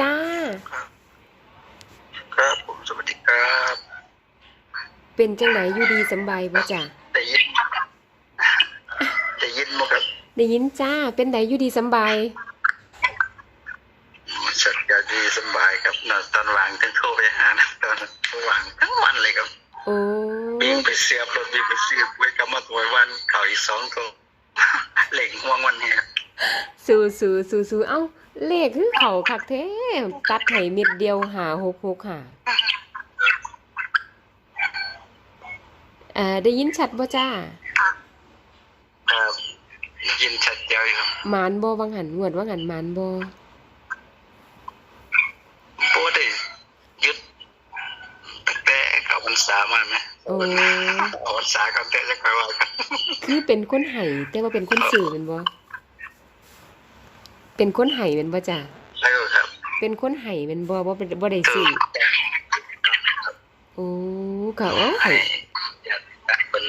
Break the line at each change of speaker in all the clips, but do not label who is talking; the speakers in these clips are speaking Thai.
จ้า
ครับผมสวัสดีครับ
เป็นจังไหนอยู่ดีสำบายบ่จ้า
ได้ยินได้ยินมั้ครับ
ได้ยินจ้า เป็นไดอยู่ดีสำบาย
สักยาดีสบายครับนอนตอนวางทั้งโทรไปหานะตอนวางทั้งวันเลยครับ
โอ้
วิ่งไปเสียบรถวิ่งไปเสียบไว้กลับมาตัววันเข่าอีกสองโทรเหล่งห่วงวันเนี่ย
สู้สู้สู้สู้เอ้า เลขคือเขาคักแท้ตัดให้เม็ดเดียวหาหกหกหาอ่าได้ยินชัดบ่จ้า
ครับยินชัดเจนครับ
หมานบ่วังหันงวดวังหันหมานบ่
โป้ได้ยึดตั้งแต่เขาพรรษามาไหม
โอ้
เอาพรรษาเขาแต่จะคอยว่ากัน
คือเป็นคนไห้แต่ว่าเป็นคนสื่อแม่นบ่ เป็นคนไห้แม่นบ่จ้า
แล้วก็ครับ
เป็นคนไห้แม่นบ่บ่เป็นบ่ได้
คื
สื่
อ
อโอ้ค่ะโอ้ไห้
อยากได้เป็น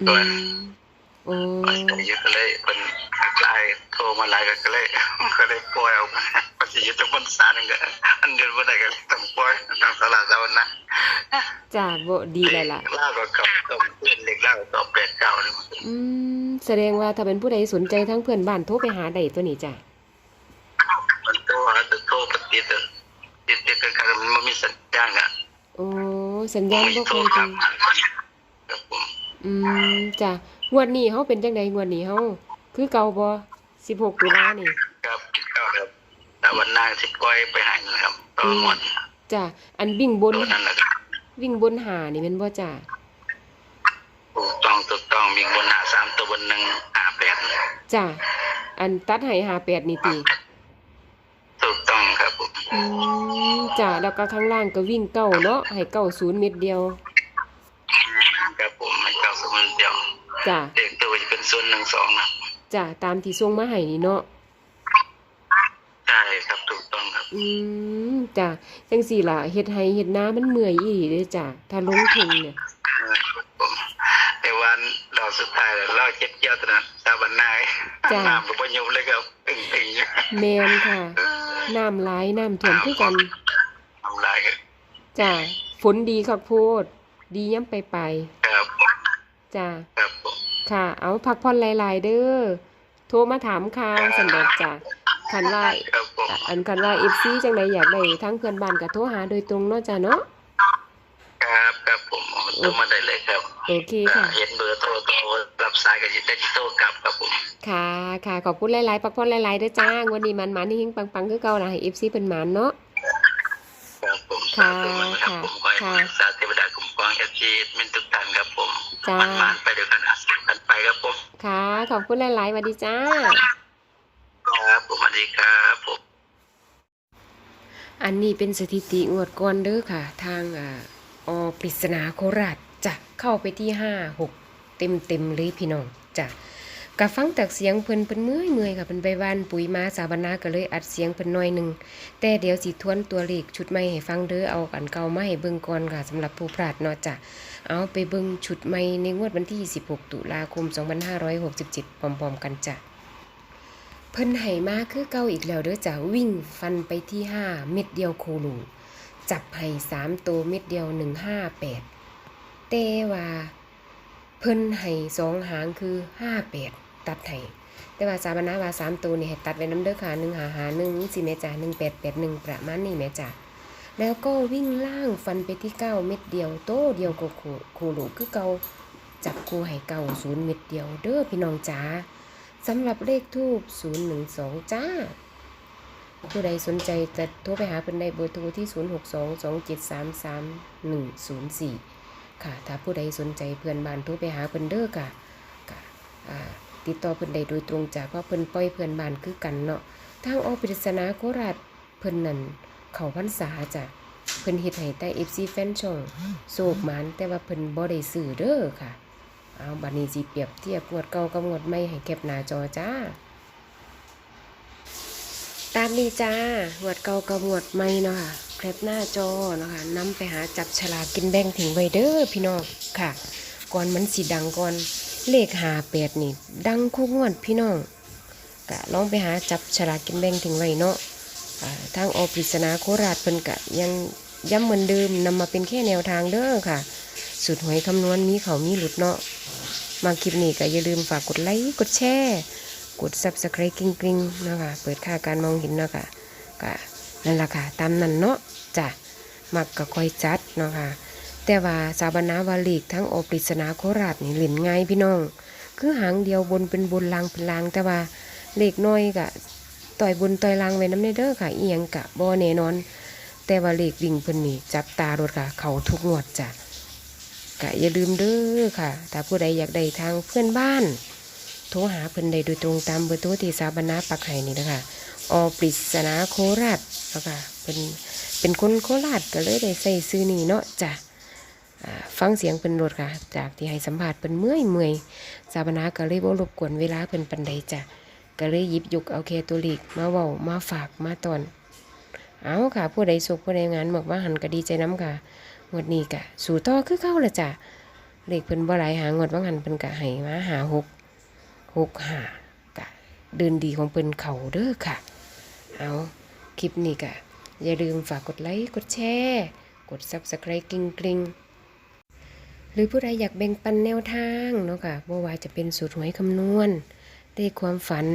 อืมโอ้
ยึดเลยเป็นไลน์โทรมาไลน์ก็เลยก็เลยปล่อยออกมาภาษียึดต้องพรรษาหนึ่งก็อันเดือนวันไหนก็ต้องปล่อยทางตลาดเจ้านะ
จ้าบ่ดีแล้วล่ะ
เล่าก็กับกับเพื่อนเล็กเล่าก็แปดเก้านี่มัน
อืม แสดงว่าถ้าเป็นผู้ใดสนใจทั้งเพื่อนบ้านโทรไปหาได้ตัวนี้จ้ะ
มันโทรหาแต่โทรปฏิดติดติดกันกันมันไม่มีสัญญาณอะ
โอ้สัญญาณ
ไม่
บ่
โทร
ค่อย
กลั
ดี
บครับผม
อืมจ้ะงวดนี้เฮาเป็นจังไดงวดนี้เฮาคือเก่าบ่16ตุลานี่
ครับเก้าครับแต่วันหน้าที่ปล่อยไปหายนะครับตัวหมด
จ้ะอันวิ่งบน
ตัวนั้นแหละครับ
วิ่งบนหานี่แม่นบ่จ้ะ
ถูกต้องถูกต้องมีบนหา สามตัวบนหนึ่งหาแปด
จ้ะอันตัดให้58นี่ติ
ถูกต้องครับผม
อืมจ้ะแล้วก็ข้างล่างก็วิ่งเก้าเนาะให้เก้าศูนย์เม็ดเดียว
ครับผมไม่เก้าสมันเดียว
จ้ะ
เด็กตัวจะเป็นส่วนหนึ่งสองนะ
จ้ะตามที่ส่งมาให้นี่เนาะ
ใช่ครับถูกต้องครับ
อืมจ้ะจังสี่ล่ะเฮ็ดให้เฮ็ดนามันเมื่อยอีหลีเด้อจ้ะถ้าลงทุนเนี่ย
ผมในวัน เราสุดท้ายแล้วเราเจ็ดเกี่ยวตอนนั้นตาบันนาย
จ้ะ
น้ำก็บยุบเลยครับตึงตึงอยู่
แม่นค่ะ น้ำหลายน้ำท่วมคือกัน
ทำลายกัน
จ้ะฝนดีคักโพด ดีย้ำไปไป
ครับผม
จ้ะ
ครับผม
ค่ะ เอาพักผ่อนหลายๆเด้อโทรมาถามข่าวสันดอกจ้ะคันว่า
ครับผม
อันคันว่า FC จังไดอยากได้ทั้งเพื่อนบ้านก็โทรหาโดยตรงเนาะจ้ะเนาะ
ครับครับ ผมเอาตัวมาได้เลยครับ
โอเคค่ะ
เห็นเบอร์โทรโทรรับสายก็ยินได้ที่โทรกลับครับผม
ค่ะค่ะขอบคุณหลายๆพักผ่อนหลายๆเด้อจ้างวันนี้มันมันๆเฮงๆปังๆคือเก่าล่ะให้ FC เพิ่นหมานเนาะ
ครับผม
ค่ะ
สาธุมากครับผมขอให้
ค่ะ
รักษาเทวดาคุ้มครองเอฟซีมินทุกท่านครับผม
จ้า
มันมานๆไปเดียวกันอาศัยกันไปครับผม
ค่ะ ขอบคุณหลายๆสวัสดีจ้า
ครับผมสวัสดีครับผม
อันนี้เป็นสถิติงวดก่อนเด้อค่ะ ทางอ่า อปริศนาโคราชจะเข้าไปที่ห้าหกเต็มเต็มเลยพี่น้องจ้ะกะฟังจากเสียงเพิ่นเพิ่นเมื่อยเมื่อยค่ะเพิ่นไปบ้านปุ๋ยมาสาบนาก็เลยอัดเสียงเพิ่นหน่อยหนึ่งแต่เดี๋ยวสิทวนตัวเลขชุดใหม่ให้ฟังเด้อเอาอันเก่ามาให้เบิ่งก่อนค่ะสำหรับผู้พลาดเนาะจ้ะเอาไปเบิ่งชุดใหม่ในงวดวันที่ 16 ตุลาคม 2567พร้อมๆกันจ้ะเพิ่นให้มาคือเก่าอีกแล้วเด้อจ้ะวิ่งฟันไปที่ 5 เม็ดเดียวโคโลู จับให้3ตัวเม็ดเดียว158แปดเตว่าเพิ่นให้สองหางคือ58ตัดให้แต่ว่าสาบนาว่า3ตัวนี่ให้ตัดไว้น้ำเด้อค่ะ1หาหา1สิแม่จ้ะ1881ปดแปดหนึ่งประมาณนี้แม่จ้ะแล้วก็วิ่งล่างฟันไปที่9เม็ดเดียวโตเดียวก็โคโลูคือเก่าจับคู่ให้เก่า0เม็ดเดียวเด้อพี่น้องจ๋าสำหรับเลขทูบ012 จ้า ผู้ใดสนใจจะโทรไปหาเพิ่นได้เบอร์โทรที่ 0622733104 ค่ะ ถ้าผู้ใดสนใจเพื่อนบ้านโทรไปหาเพิ่นเด้อค่ะค่ะติดต่อเพิ่นได้โดยตรงจ้ะเพราะเพิ่นปล่อยเพื่อนบ้านคือกันเนาะทางออปริศนาโคราชเพิ่นนั่นเขาพรรษาจ้ะเพิ่นเฮ็ดให้แต่ FC แฟนช่องโศกหมานแต่ว่าเพิ่นบ่ได้ซื้อเด้อค่ะ เอาบัดนี้สิเปรียบเทียบงวดเก่ากับงวดใหม่ให้แคปหน้าจอจ้า ตามนี้จ้างวดเก่ากับงวดใหม่เนาะค่ะแคปหน้าจอเนาะค่ะนำไปหาจับฉลากกินแบ่งถึงไวเด้อพี่น้องค่ะ ก่อนมันสิดังก่อนเลขหาแปดนี่ ดังคู่งวดพี่น้องกะลองไปหาจับฉลากกินแบ่งถึงไวเนาะทางอปริศนาโคราชเพิ่นกะยังย้ำเหมือนเดิมนำมาเป็นแค่แนวทางเด้อค่ะ สุดหวยคำนวณมีเขามีหลุดเนาะมาคลิปนี้ก็อย่าลืมฝากกดไลค์กดแชร์ กด subscribe กริ๊งกริ๊งเนาะคะเปิดค่าการมองเห็นเนาะค่ะก็นั่นละค่ะตามนั้นเนาะจ้ะมักก็ค่อยจัดเนาะค่ะแต่ว่าสาบนาวาลีกทั้งโอปริศนาโคราชนี่เล่นง่ายพี่น้อง คือหางเดียวบนเป็นบนลางเป็นลางแต่ว่าเลขน้อยกะต่อยบนต่อยลางไว้น้ำในเด้อค่ะเอียงกะบ่แน่นอน แต่ว่าเลขวิ่งเพิ่นนี่จับตารถค่ะ เขาทุกงวดจ้ะกะอย่าลืมเด้อค่ะ ถ้าผู้ใดอยากได้ทางเพื่อนบ้าน โทรหาเพิ่นได้โดยตรงตามเบอร์โทรที่สาบนาปักไห้นี่นะคะอปริศนาโคราชเนาะค่ะเป็นเป็นคนโคราชก็เลยได้ใส่ซื้อนี่เนาะจ้ะฟังเสียงเพิ่นรถค่ะ จากที่ให้สัมภาษณ์เพิ่นเมื่อยเมื่อยสาบนาก็เลยบ่รบกวนเวลาเพิ่นปันใดจ้ะก็เลยหยิบยกเอาแคตัวเลขมาเว้ามาฝากมาตอน เอาค่ะ ผู้ใดสุขผู้ใดงานบอกว่าหันก็ดีใจน้ำค่ะงวดนี้กะสู่ต่อคือเข้าละจ้ะเลขเพิ่นบ่หลายหางวดว่าหันเพิ่นกะให้มาหาหก หกหากะเดินดีของเพิ่นเขาเด้อค่ะ เอาคลิปนี้กะอย่าลืมฝากกดไลค์กดแชร์กด Subscribe กริงกริงหรือผู้ใดอยากแบ่งปันแนวทางเนาะค่ะบ่ว่าจะเป็นสูตรหวยคำนวณเลขความฝัน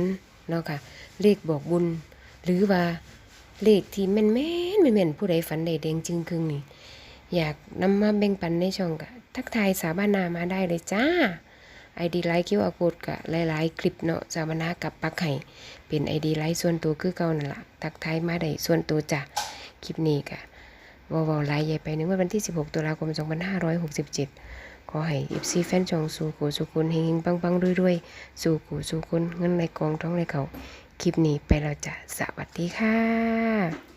เนาะค่ะเลขบอกบุญ หรือว่าเลขที่แม่นแม่นแม่นผู้ใดฝันได้แดงจึงครึ่งนี่อยากนำมาแบ่งปันในช่องกะทักทายสาบานามาได้เลยจ้า ไอดีไลค์คิวอาโกดกะหลายๆ คลิปเนาะสาบานากับปักไห่เป็นไอดีไลค์ส่วนตัวคือเก่านั่นละทักทายมาได้ส่วนตัวจ้ะคลิปนี้กะวอวไลค์ใหญ่ไปในวันที่ 16 ตุลาคม 2567 ขอให้อิฟซีแฟนชองสู่กูสู่คุณเฮงๆปังๆรวยๆสู่กูสู่คุณเงินในกองท้องในเขาคลิปนี้ไปแล้วจ้ะสวัสดีค่ะ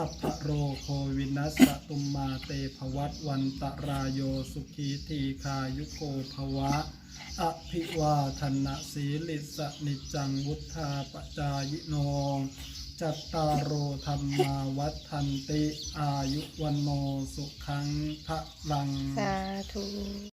สัพพโรโควินัสตุมมาเตภวัตวันตรายโยสุขีทีคายุโกภวะ อภิวาทนะสีลิสนิจังวุธาปจายโนจัตตารโอธรรมาวัฏันติ อายุวันโนสุขังพระลัง
สาธุ